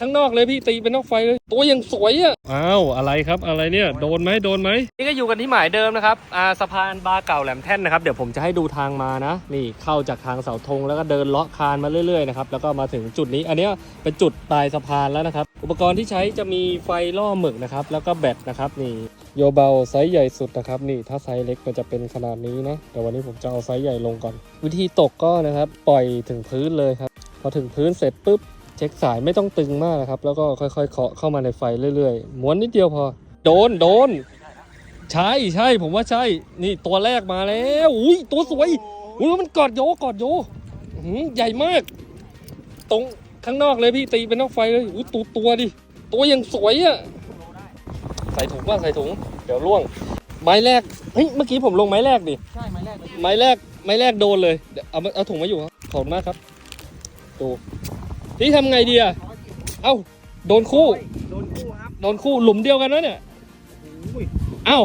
ข้างนอกเลยพี่ตีเป็นนอกไฟเลย ตัวยังสวยอะอ้าวอะไรครับอะไรเนี่ยโดนไหมโดนไหมนี่ก็อยู่กันที่หมายเดิมนะครับอ่าสะพานบาเก่าแหลมแท่นนะครับเดี๋ยวผมจะให้ดูทางมานะ นี่เข้าจากทางเสาธงแล้วก็เดินเลาะคานมาเรื่อยๆนะครับแล้วก็มาถึงจุดนี้ อันเนี้ยเป็นจุดปลายสะพานแล้วนะครับ อุปกรณ์ที่ใช้จะมีไฟล่อหมึกนะครับแล้วก็แบตนะครับนี่โยเบาไซส์ใหญ่สุดนะครับนี่ถ้าไซส์เล็กมันจะเป็นขนาดนี้นะแต่วันนี้ผมจะเอาไซส์ใหญ่ลงก่อน วิธีตกก็นะครับปล่อยถึงพื้นเลยครับพอถึงพื้นเสร็จปุ๊บ เช็คสายไม่ต้องตึงมากนะครับ แล้วก็ค่อยๆเคาะเข้ามาในไฟเรื่อยๆม้วนนิดเดียวพอ โดนโดน ใช่ใช่ผมว่าใช่ นี่ตัวแรกมาแล้วอุ้ยตัวสวยอุ้ยมันกอดโยกอดโยอื้อหือใหญ่มาก ตรงข้างนอกเลยพี่ตีเป็นนอกไฟเลยอุ้ยตัวตัวดิตัวยังสวยอะใส่ถุงว่าใส่ถุง เดี๋ยวล่วง ไม้แรกเฮ้ยเมื่อกี้ผมลงไม้แรกดิใช่ไม้แรกเลยไม้แรกไม้แรกโดนเลยเดี๋ยวเอามาเอาถุงมาอยู่ครับขอบคุณมากครับดู นี่ทำไงดีอะเอ้าโดนคู่ โดนคู่ครับโดนคู่หลุมเดียวกันนะเนี่ยอุ้ยเอ้า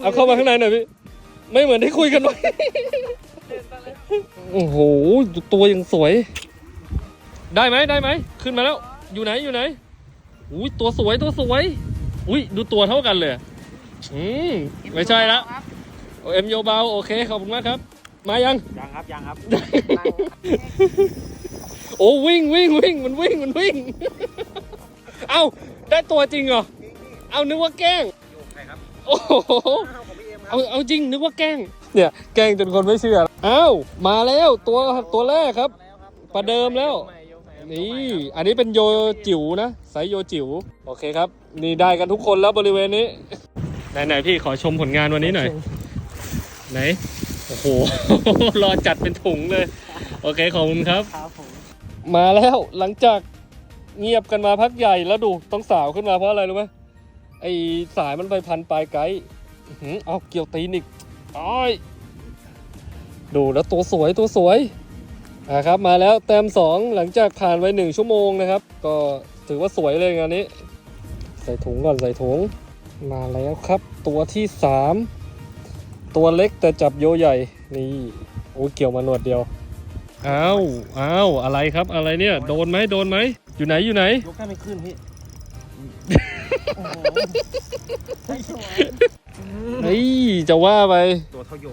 เอาเข้ามาข้างในหน่อยพี่ ไม่เหมือนที่คุยกันไว้ โอ้โห ตัวยังสวย ได้ไหมได้ไหม ขึ้นมาแล้ว อยู่ไหนอยู่ไหน อุ้ยตัวสวยตัวสวย อุ้ยดูตัวเท่ากันเลย อืมไม่ใช่ละเอ็มโยเบาโอเคขอบคุณมากครับ มายัง ยังครับยังครับ โอ้วิ่งวิ่งวิ่งมันวิ่งมันวิ่ง เอ้าได้ตัวจริงเหรอ เอานึกว่าแกล้งอยู่ใครครับโอ้โหอ้าวของพี่เอ็มครัเอาเอาจริงนึกว่าแกล้ง เนี่ยแกล้งจนคนไม่เชื่อเอ้ามาแล้วตัวตัวแรกครับ ประเดิมแล้ว นี่ อันนี้เป็นโยจิ๋วนะไซส์โยจิ๋วโอเคครับ นี่ได้กันทุกคนแล้วบริเวณนี้ ไหนไหนพี่ขอชมผลงานวันนี้หน่อย ไหน โอ้โห รอจัดเป็นถุงเลย โอเคขอบคุณครับ ครับผมมาแล้วหลังจากเงียบกันมาพักใหญ่แล้วดูต้องสาวขึ้นมาเพราะอะไรรู้ไหมไอสายมันไปพันปลายไกด์อื้อหือเอาเกี่ยวตีนอีกอ้อยดูแล้วตัวสวยตัวสวยอะครับมาแล้วแต้มสองหลังจากผ่านไปหนึ่งชั่วโมงนะครับ ก็ถือว่าสวยเลยงานนี้ ใส่ถุงก่อนใส่ถุงมาแล้วครับ ตัวที่สามตัวเล็กแต่จับโยใหญ่นี่โอ้เกี่ยวมาหนวดเดียว อ้าวอ้าวอะไรครับ อะไรเนี่ย โดนไหมโดนไหม อยู่ไหนอยู่ไหน ยกแค่ไม่ขึ้นพี่โอ้โหใช่สวยเฮ้ย จะว่าไป ตัวเท่าโย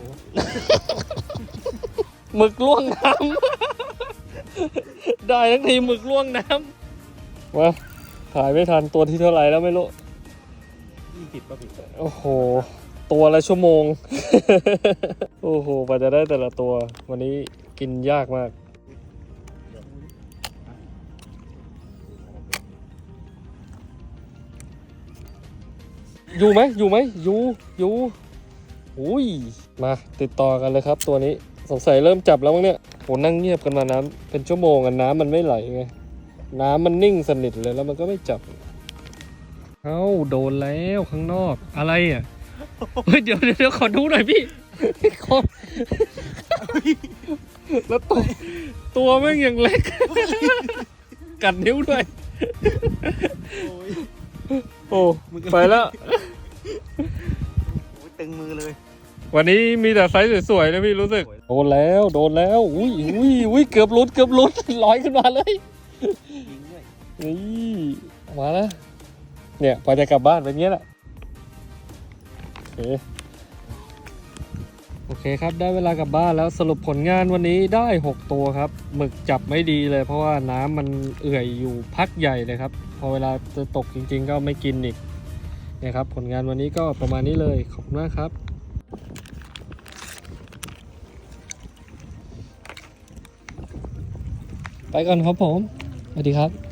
หมึกล่วงน้ำ ได้ทั้งทีหมึกล่วงน้ำมาถ่ายไม่ทันตัวที่เท่าไหร่แล้วไม่รู้ ยี่สิบป่ะพี่โอ้โห ตัวละชั่วโมง โอ้โหกว่าจะได้แต่ละตัว วันนี้ กินยากมาก อยู่ไหมอยู่ไหมอยู่อยู่อุ้ยมาติดต่อกันเลยครับ ตัวนี้สงสัยเริ่มจับแล้วมั้งเนี่ยโหนั่งเงียบกันมาน้ำเป็นชั่วโมงกันน้ำมันไม่ไหลไงน้ำมันนิ่งสนิทเลยแล้วมันก็ไม่จับเอ้าโดนแล้วข้างนอกอะไรอะเฮ้ยเดี๋ยวเดี๋ยวเดี๋ยวขอดูหน่อยพี่ขอ แล้วตัวตัวแม่งยังเล็ก กัดนิ้วด้วย โอ้ยโอ้ไปแล้ว โอ้ยตึงมือเลยวันนี้มีแต่ไซส์สวยๆนะพี่รู้สึก โดนแล้วโดนแล้ว อุ้ยอุ้ยอุ้ยเกือบหลุดเกือบหลุดลอยขึ้นมาเลยยิงด้วยนี่มาแล้วเนี่ยพอจะกลับบ้านเป็นเงี้ยแหละโอเค โอเคครับได้เวลากลับบ้านแล้วสรุปผลงานวันนี้ได้ 6 ตัวครับหมึกจับไม่ดีเลย เพราะว่าน้ำมันเอื่อยอยู่พักใหญ่เลยครับ พอเวลาจะตกจริง ๆ ก็ไม่กินอีกนี่ยครับผลงานวันนี้ก็ประมาณนี้เลยขอบคุณมากครับไปก่อนครับผม สวัสดีครับ